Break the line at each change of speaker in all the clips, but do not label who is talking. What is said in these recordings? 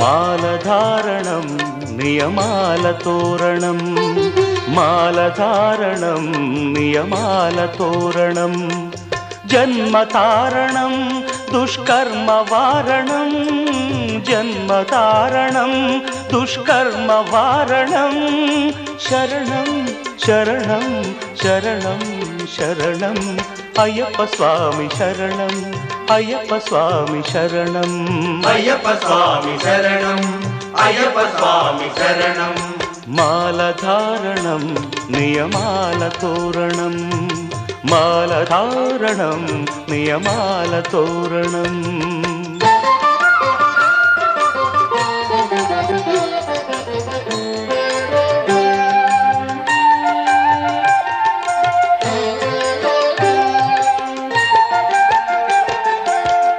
మాలధారణం నియమాల తోరణం మాలధారణం నియమాల తోరణం జన్మతారణం దుష్కర్మ వారణం జన్మతారణం దుష్కర్మ వారణం శరణం శరణం శరణం శరణం అయ్యప్ప స్వామి శరణం అయ్యప్ప స్వామి శరణం
అయ్యప్ప స్వామి శరణం అయ్యప్ప స్వామి శరణం
మాలధారణం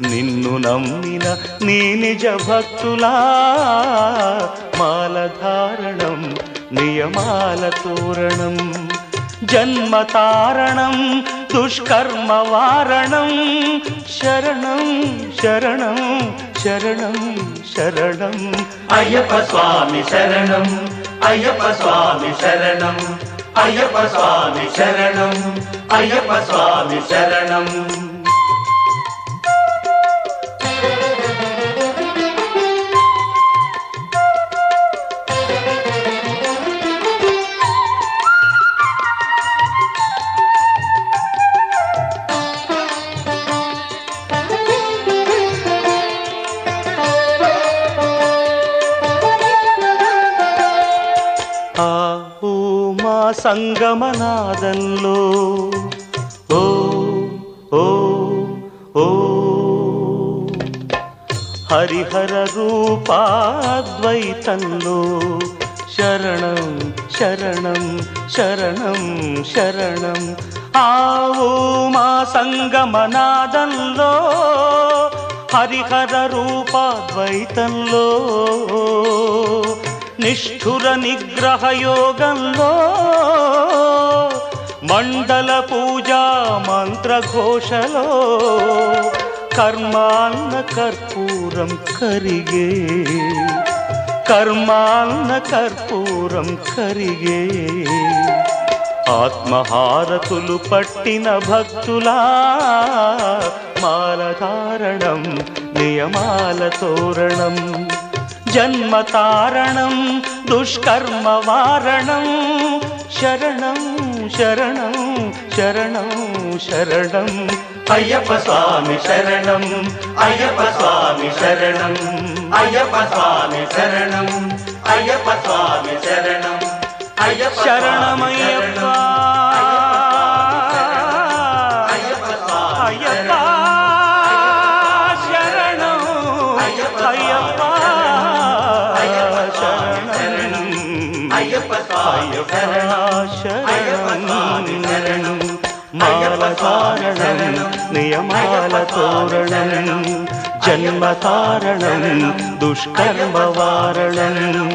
నిన్ను నమ్మిన నీ నిజ భక్తులా. మాలధారణం నియమాల తోరణం జన్మతారణం దుష్కర్మ వారణం. శరణం శరణం శరణం శరణం.
అయ్యప్ప స్వామి శరణం అయ్యప్ప స్వామి శరణం అయ్యప్ప స్వామి శరణం అయ్యప్ప స్వామి శరణం.
సంగమనాదంలో ఓ ఓ ఓ. హరిహర రూపాద్వైతంలో. శరణం శరణం శరణం శరణం. ఆవో మా సంగమనాదంలో హరిహర రూపాద్వైతంలో. నిష్ఠుర నిగ్రహ యోగంలో మండల పూజా మంత్రఘోషలో కర్మాన్న కర్పూరం కరిగే కర్మాన్న కర్పూరం కరిగే. ఆత్మహారతులు పట్టిన భక్తులా మాలధారణం నియమాల తోరణం. జన్మతారణం దుష్కర్మ వారణం శరణం శరణం శరణం శరణం
అయ్యప్ప స్వామి శరణం అయ్యప్ప స్వామి శరణం అయ్యప్ప స్వామి శరణం అయ్యప్ప స్వామి శరణం అయ్యప్ప
శరణమయ్యప్ప
అయ్యప్ప స్వామి
శరణం శరణం మాలధారణం నియమాల తోరణం జన్మతారణం దుష్కర్మ వారణం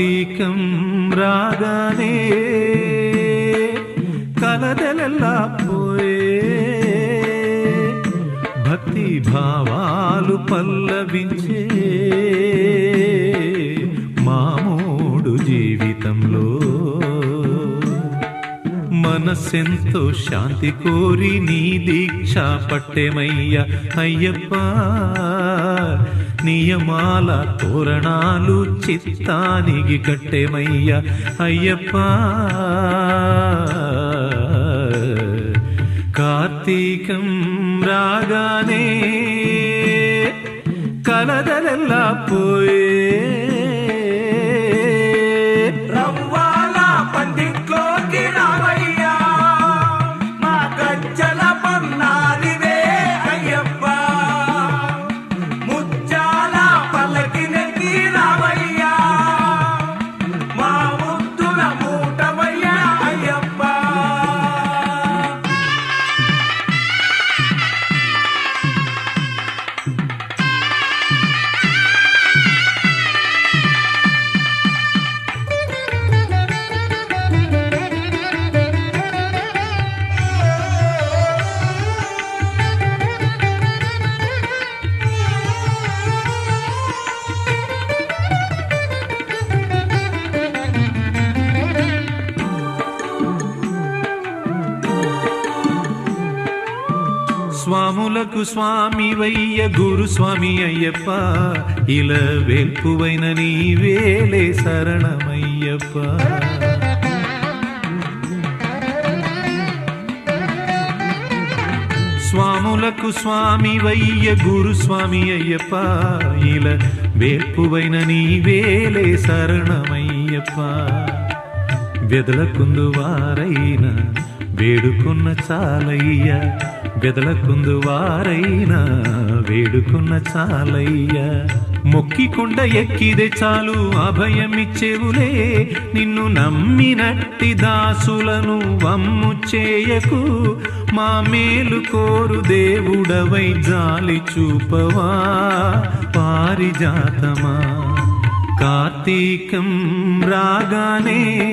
కార్తీకం రాగానే కలదెలలా పోయే భక్తి భావాలు పల్లవించే మామూడు జీవితంలో. మనసెంతో శాంతి కోరి నీ దీక్ష పట్టెమయ్య అయ్యప్ప. నియమాల తోరణాలు చిత్తానికి కట్టెమయ్య అయ్యప్ప. కార్తీకం రాగానే కలదలెల్లా పోయే స్వాములకు స్వామి వయ్య గురు స్వామి అయ్యప్ప. ఇలా వెల్పువైన నీ వేలే శరణమయ్యప్ప. స్వాములకు స్వామి వయ్య గురు స్వామి అయ్యప్ప. ఇలా వేల్పువైన నీ వేలే శరణమయ్యప్ప. బెదలకుందు వారైన వేడుకున్న చాలయ్య. వెదలకుందు వారైనా వేడుకున్న చాలయ్య. మొక్కికొండ ఎక్కిదే చాలు అభయమిచ్చేవులే నిన్ను నమ్మినట్టి దాసులను వమ్ము చేయకు. మా మేలు కోరు దేవుడవై జాలి చూపవా పారిజాతమా? కార్తీకం రాగానే